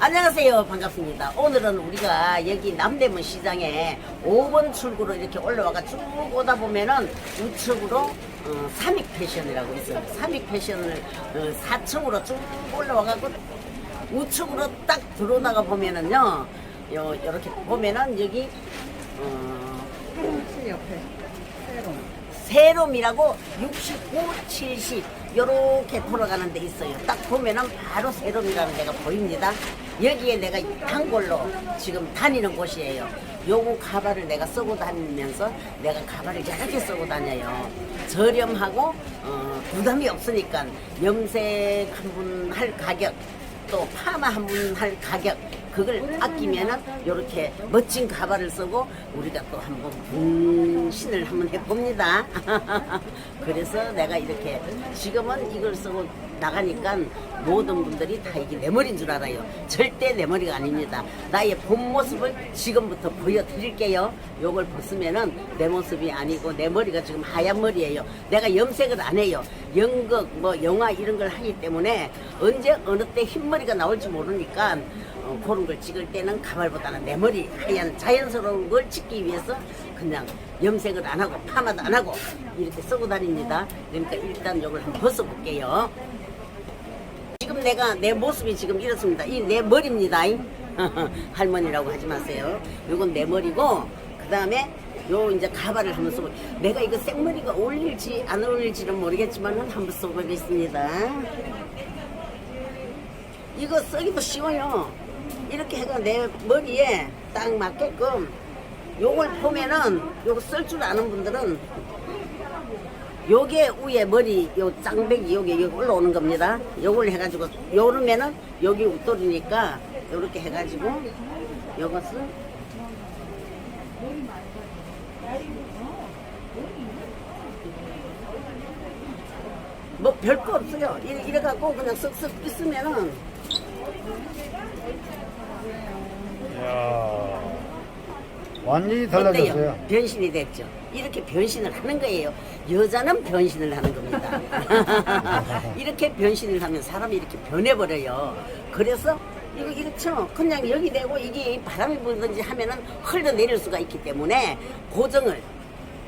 안녕하세요. 반갑습니다. 오늘은 우리가 여기 남대문 시장에 5번 출구로 이렇게 올라와가 쭉 오다 보면은 우측으로 어, 삼익 패션이라고 있어요. 삼익 패션을 어, 4층으로 쭉 올라와가고 우측으로 딱 들어오다가 보면은요, 요, 요렇게 보면은 여기, 어, 시 옆에 새로 세롬이라고 69, 70 요렇게 돌아가는 데 있어요. 딱 보면은 바로 세롬이라는 데가 보입니다. 여기에 내가 단골로 지금 다니는 곳이에요. 요거 가발을 내가 쓰고 다니면서 내가 가발을 여러 개 쓰고 다녀요. 저렴하고 어, 부담이 없으니까 염색 한 분 할 가격 또 파마 한 분 할 가격 그걸 아끼면은 요렇게 멋진 가발을 쓰고 우리가 또 한번 분신을 한번 해봅니다. 그래서 내가 이렇게 지금은 이걸 쓰고 나가니까 모든 분들이 다 이게 내 머리인 줄 알아요. 절대 내 머리가 아닙니다. 나의 본 모습을 지금부터 보여드릴게요. 요걸 벗으면은 내 모습이 아니고 내 머리가 지금 하얀 머리예요. 내가 염색을 안 해요. 연극, 뭐 영화 이런 걸 하기 때문에 언제 어느 때 흰머리가 나올지 모르니까 어, 그런 걸 찍을 때는 가발보다는 내 머리 하얀 자연스러운 걸 찍기 위해서 그냥 염색을 안 하고 파마도 안 하고 이렇게 쓰고 다닙니다. 그러니까 일단 요걸 한번 벗어볼게요. 지금 내가 내 모습이 지금 이렇습니다. 이 내 머리입니다. 할머니라고 하지 마세요. 요건 내 머리고 그 다음에 요 이제 가발을 한번 써보. 내가 이거 생머리가 어울릴지 안 어울릴지는 모르겠지만은 한번 써보겠습니다. 이거 쓰기도 쉬워요. 이렇게 해가 내 머리에 딱 맞게끔 요걸 보면은 요거 쓸 줄 아는 분들은 요게 위에 머리 요 짱배기 요게 여기 올라오는 겁니다. 요걸 해가지고 요러면은 여기 웃돌이니까 요렇게 해가지고 요것을 뭐 별거 없어요. 이래, 이래갖고 그냥 쓱쓱 있으면은. 완전히? 달라졌어요. 변신이 됐죠. 이렇게 변신을 하는 거예요. 여자는 변신을 하는 겁니다. 이렇게 변신을 하면 사람이 이렇게 변해버려요. 그래서 이거 이렇죠. 그냥 여기 대고 이게 바람이 불든지 하면은 흘러내릴 수가 있기 때문에 고정을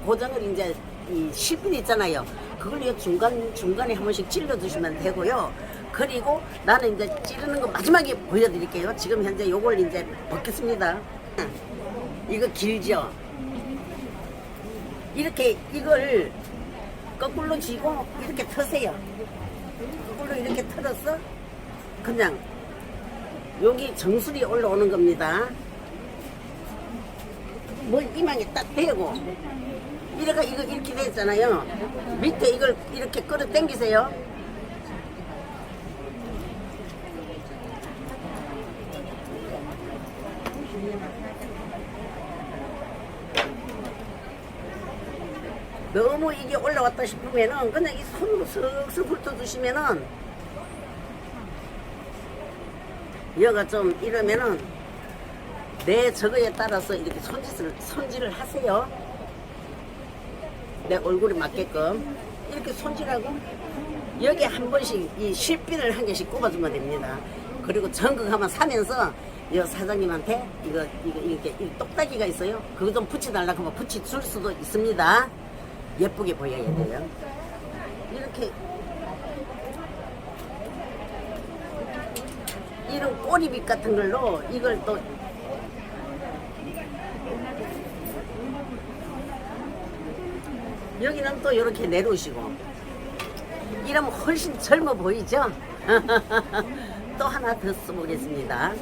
고정을 이제 이 실핀 있잖아요. 그걸 이 중간 중간에 한 번씩 찔러 주시면 되고요. 그리고 나는 이제 찌르는 거 마지막에 보여드릴게요. 지금 현재 요걸 이제 벗겠습니다. 이거 길죠? 이렇게 이걸 거꾸로 쥐고 이렇게 터세요. 거꾸로 이렇게 틀어서 그냥 여기 정수리 올라오는 겁니다. 뭐 이망에 딱 대고 이래가 이거 이렇게 됐잖아요. 밑에 이걸 이렇게 끌어 당기세요. 너무 이게 올라왔다 싶으면은 그냥 이 손으로 슥슥 훑어주시면은 여가 좀 이러면은 내 저거에 따라서 이렇게 손짓을 손질을 하세요. 내 얼굴에 맞게끔 이렇게 손질하고 여기 한 번씩 이 실핀을 한 개씩 꼽아주면 됩니다. 그리고 전극하면 사면서 이 사장님한테 이거 이거 이렇게 이 똑딱이가 있어요. 그거 좀 붙여달라고 하면 붙여줄 수도 있습니다. 예쁘게 보여야 돼요. 이렇게 이런 꼬리빗 같은 걸로 이걸 또 여기는 또 이렇게 내려오시고 이러면 훨씬 젊어 보이죠? 또 하나 더 써보겠습니다.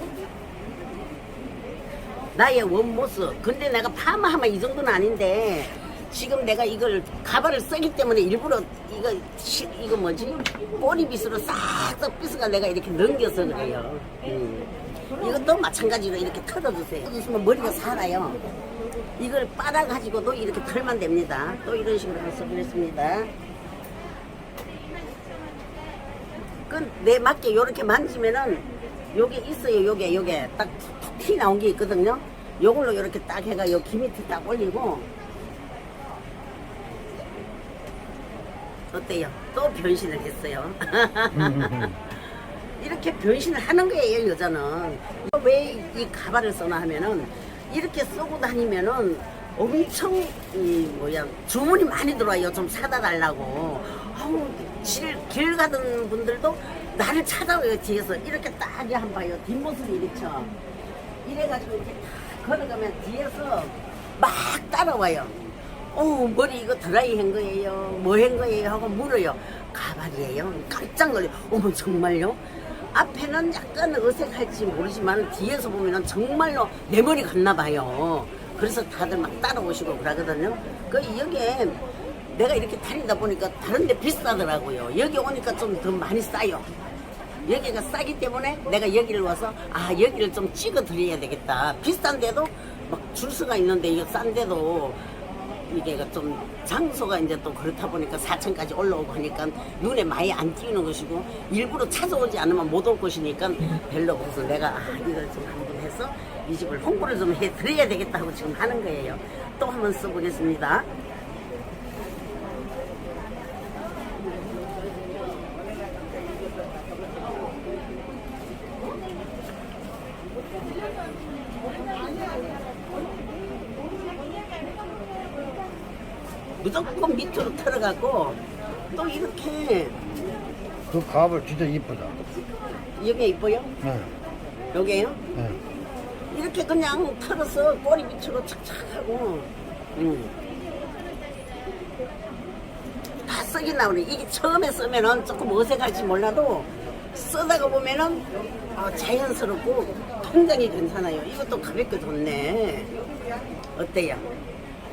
나의 원모습. 근데 내가 파마하면 이 정도는 아닌데 지금 내가 이걸 가발을 쓰기 때문에 일부러 이거 시- 이거 뭐지 꼬리빗으로 싹싹 빗어가 내가 이렇게 넘겨서 그래요. 음. 이것도 마찬가지로 이렇게 털어주세요. 털어주시면 머리가 살아요. 이걸 빨아가지고도 이렇게 털면 됩니다. 또 이런 식으로 해서 그랬습니다. 그내 맞게 요렇게 만지면은 요게 있어요. 요게 요게 딱 티 나온 게 있거든요. 요걸로 요렇게 딱 해가 요 기 밑에 딱 올리고 어때요? 또 변신을 했어요. 이렇게 변신을 하는 거예요 여자는. 왜 이 가발을 써나 하면은 이렇게 쓰고 다니면은 엄청 이 뭐야 주문이 많이 들어와요. 좀 사다 달라고. 아우 길, 길 가던 분들도 나를 찾아와요 뒤에서. 이렇게 딱한 봐요. 뒷모습이 이렇죠. 이래가지고 이렇게 딱 걸어가면 뒤에서 막 따라와요 어 머리 이거 드라이 한 거예요. 뭐 한 거예요? 하고 물어요. 가발이에요? 깜짝 놀래요. 어머 정말요? 앞에는 약간 어색할지 모르지만 뒤에서 보면은 정말로 내 머리 같나 봐요. 그래서 다들 막 따라오시고 그러거든요. 그 여기에 내가 이렇게 다니다 보니까 다른 데 비싸더라고요. 여기 오니까 좀 더 많이 싸요. 여기가 싸기 때문에 내가 여기를 와서 아 여기를 좀 찍어 드려야 되겠다. 비싼데도 막 줄 서가 있는데 이거 싼데도 이게 좀 장소가 이제 또 그렇다 보니까 4층까지 올라오고 하니까 눈에 많이 안 띄는 것이고 일부러 찾아오지 않으면 못 올 것이니까 별로 그래서 내가 아 이걸 좀 한번 해서 이 집을 홍보를 좀 해 드려야 되겠다 하고 지금 하는 거예요. 또 한 번 써보겠습니다 무조건 밑으로 털어가고 또 이렇게 그 가발 진짜 이쁘다. 여기 이뻐요? 네. 여기에요? 네. 이렇게 그냥 털어서 꼬리 밑으로 착착하고 음. 다 썩이 나오네 이게 처음에 쓰면은 조금 어색할지 몰라도 쓰다가 보면은 어, 자연스럽고 굉장히 괜찮아요 이것도 가볍게 좋네 어때요?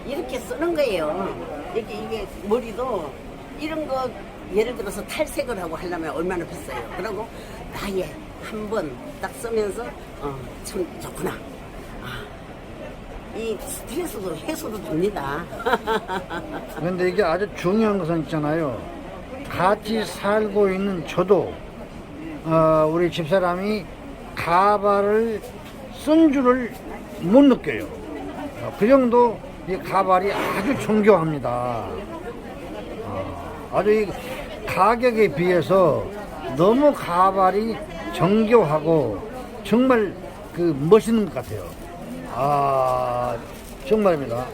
이렇게 쓰는 거예요 이게 이게 머리도 이런 거 예를 들어서 탈색을 하고 하려면 얼마나 비싸요 그리고 나에 한 번 딱 쓰면서 어, 참 좋구나 아, 이 스트레스도 해소도 됩니다 근데 이게 아주 중요한 것은 있잖아요. 같이 살고 있는 저도 어, 우리 집사람이 가발을 쓴 줄을 못 느껴요. 어, 그 정도 이 가발이 아주 정교합니다. 어, 아주 이 가격에 비해서 너무 가발이 정교하고 정말 그 멋있는 것 같아요. 아 정말입니다.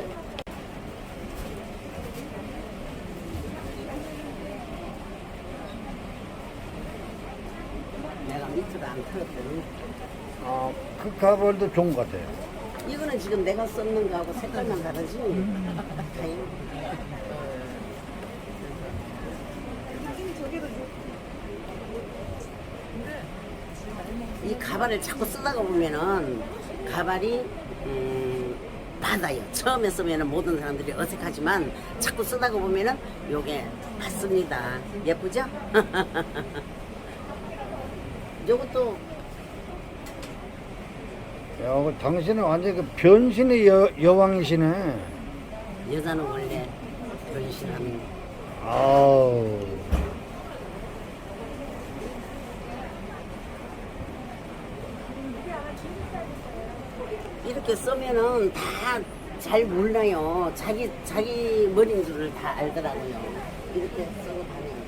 아, 그 가발도 좋은 것 같아요. 이거는 지금 내가 썼는 거하고 색깔만 다르지. 이 가발을 자꾸 쓰다가 보면은 가발이 음, 받아요. 처음에 쓰면은 모든 사람들이 어색하지만 자꾸 쓰다가 보면은 요게 받습니다. 예쁘죠? 요것도 야, 그 당신은 완전 그 변신의 여, 여왕이시네. 여자는 원래 변신하는 아우. 이렇게 쓰면은 다 잘 몰라요. 자기 자기 머리인 줄을 다 알더라고요. 이렇게 쓰고 다녀요.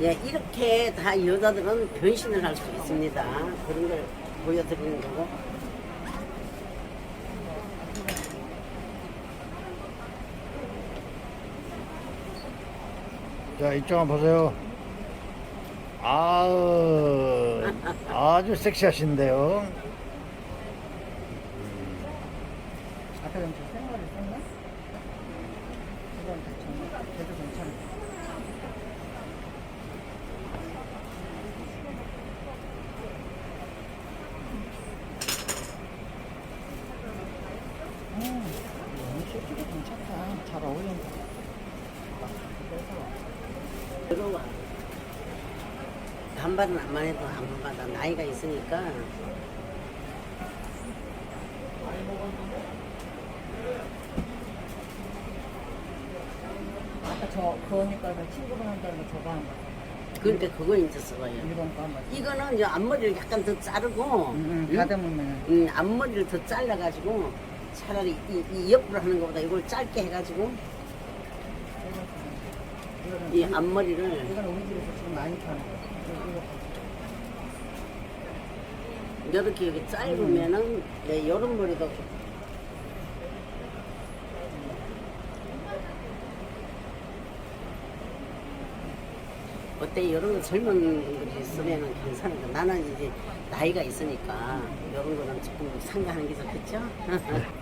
예, 이렇게 다 여자들은 변신을 할 수 있습니다. 그런 걸 보여드리는 거고. 자, 이쪽 한번 보세요. 아우, 아주 섹시하신데요. 아까 전에 생 받은 안만 해도 안 받아. 나이가 있으니까. 아까 저 그언니 걸로 친구분한테 저거 한 거. 그러니까 그건 이제 써봐요. 일본 거 한 거. 이거는 이 앞머리를 약간 더 자르고, 가다보면 음, 음 앞머리를 더 잘라가지고, 차라리 이, 이 옆으로 하는 것보다 이걸 짧게 해가지고, 이 앞머리를 이거는 우리 집에서 지금 많이 파는 거. 이렇게 이렇게 짧으면은 네, 요런 머리도 어때 거 젊은 분들이 쓰면은 괜찮은 거 나는 이제 나이가 있으니까 이런 거는 조금 상가하는 게 좋겠죠?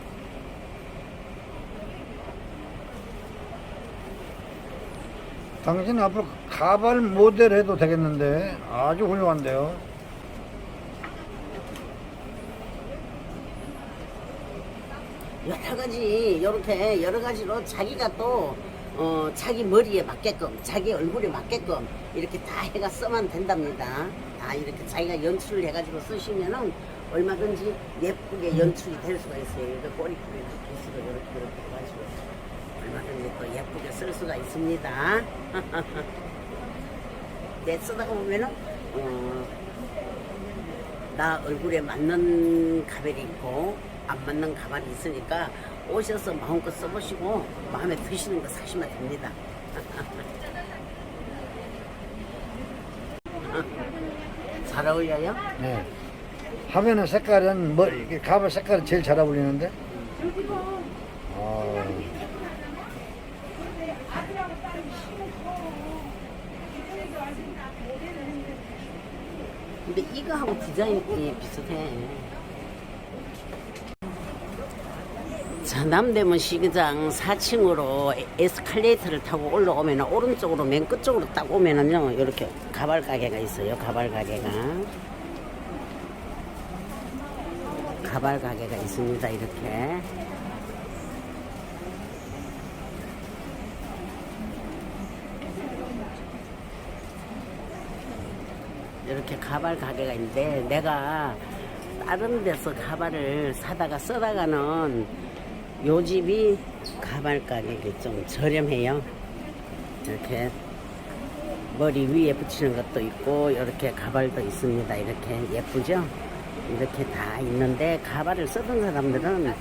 당신 앞으로 가발 모델 해도 되겠는데 아주 훌륭한데요. 여러 가지 이렇게 여러 가지로 자기가 또 어, 자기 머리에 맞게끔 자기 얼굴에 맞게끔 이렇게 다 해가 쓰면 된답니다. 다 이렇게 자기가 연출을 해가지고 쓰시면은 얼마든지 예쁘게 연출이 될 수가 있어요. 이렇게 꼬리꼬리 빗으로 이렇게 이렇게 해가지고 얼마든지 또 예쁘게 쓸 수가 있습니다. 내 쓰다가 보면은 어, 나 얼굴에 맞는 가발이 있고 안 맞는 가발이 있으니까 오셔서 마음껏 써보시고 마음에 드시는 거 사시면 됩니다. 잘 어울려요? 네. 화면의 색깔은 뭐 이게 가발 색깔이 제일 잘 어울리는데. 아, 근데 이거하고 디자인이 비슷해. 자, 남대문 시기장 4층으로 에스컬레이터를 타고 올라오면 오른쪽으로 맨 끝쪽으로 딱 오면은요, 이렇게 가발 가게가 있어요. 가발 가게가. 가발 가게가 있습니다. 이렇게. 이렇게 가발 가게가 있는데 내가 다른 데서 가발을 사다가 써다가는 요 집이 가발 가격이 좀 저렴해요. 이렇게 머리 위에 붙이는 것도 있고 이렇게 가발도 있습니다. 이렇게 예쁘죠? 이렇게 다 있는데 가발을 쓰던 사람들은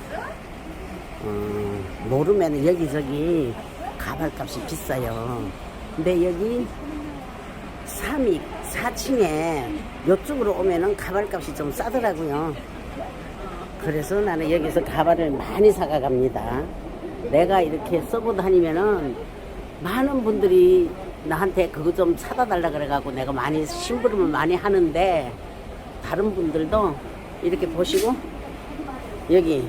어, 모르면 여기저기 가발값이 비싸요. 근데 여기 3위, 4층에 이쪽으로 오면은 가발값이 좀 싸더라고요. 그래서 나는 여기서 가발을 많이 사가 갑니다. 내가 이렇게 써고 다니면은 많은 분들이 나한테 그거 좀 사다 달라 그래가지고 내가 많이 심부름을 많이 하는데 다른 분들도 이렇게 보시고 여기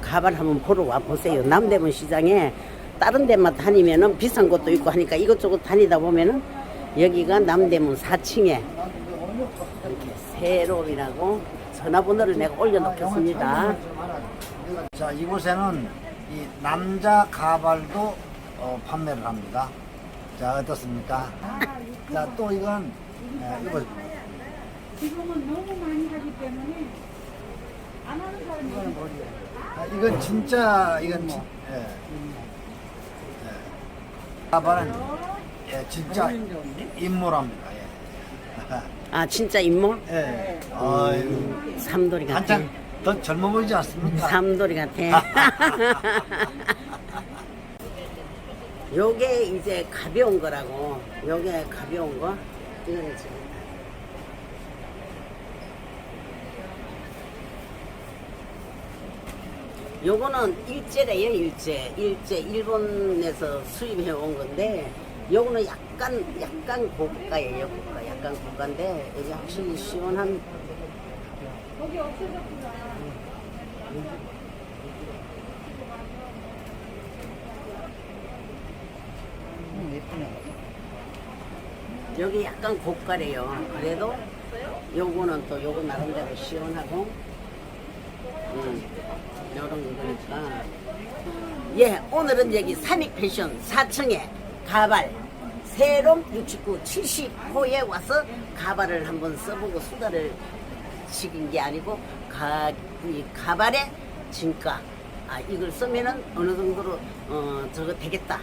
가발 한번 보러 와 보세요. 남대문 시장에 다른 데만 다니면은 비싼 것도 있고 하니까 이것저것 다니다 보면은 여기가 남대문 4층에 이렇게 새롬이라고 전화번호를 내가 올려놓겠습니다. 자 이곳에는 이 남자 가발도 어, 판매를 합니다. 자 어떻습니까? 자 또 이건 예, 이거 지금은 너무 많이 하기 때문에 안 하는 사람이? 아, 이건 진짜 이건 진, 예. 예. 가발은 예, 진짜 인물합니다. 예. 아 진짜 인모? 예. 아유, 삼돌이 같아. 한참 더 젊어 보이지 않습니까? 삼돌이 같아. 요게 이제 가벼운 거라고. 요게 가벼운 거. 이거는 지금. 요거는 일제래요, 일제. 일제 일본에서 수입해 온 건데 요거는 약간 약간 고가예요, 고가. 약간 고가인데 이게 확실히 시원한 음, 예쁘네. 여기 약간 고가래요. 그래도 요거는 또 요거 나름대로 시원하고 음, 요런 거니까 예 오늘은 여기 산익 패션 4층에 가발 세롬 69, 70호에 와서 가발을 한번 써보고 수다를 시킨 게 아니고 가, 이 가발의 진가 아 이걸 쓰면은 어느 정도로 어 저거 되겠다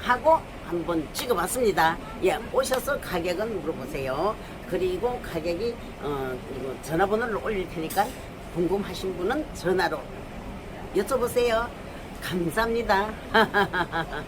하고 한번 찍어봤습니다. 예, 오셔서 가격은 물어보세요. 그리고 가격이 어, 그리고 전화번호를 올릴 테니까 궁금하신 분은 전화로 여쭤보세요. 감사합니다.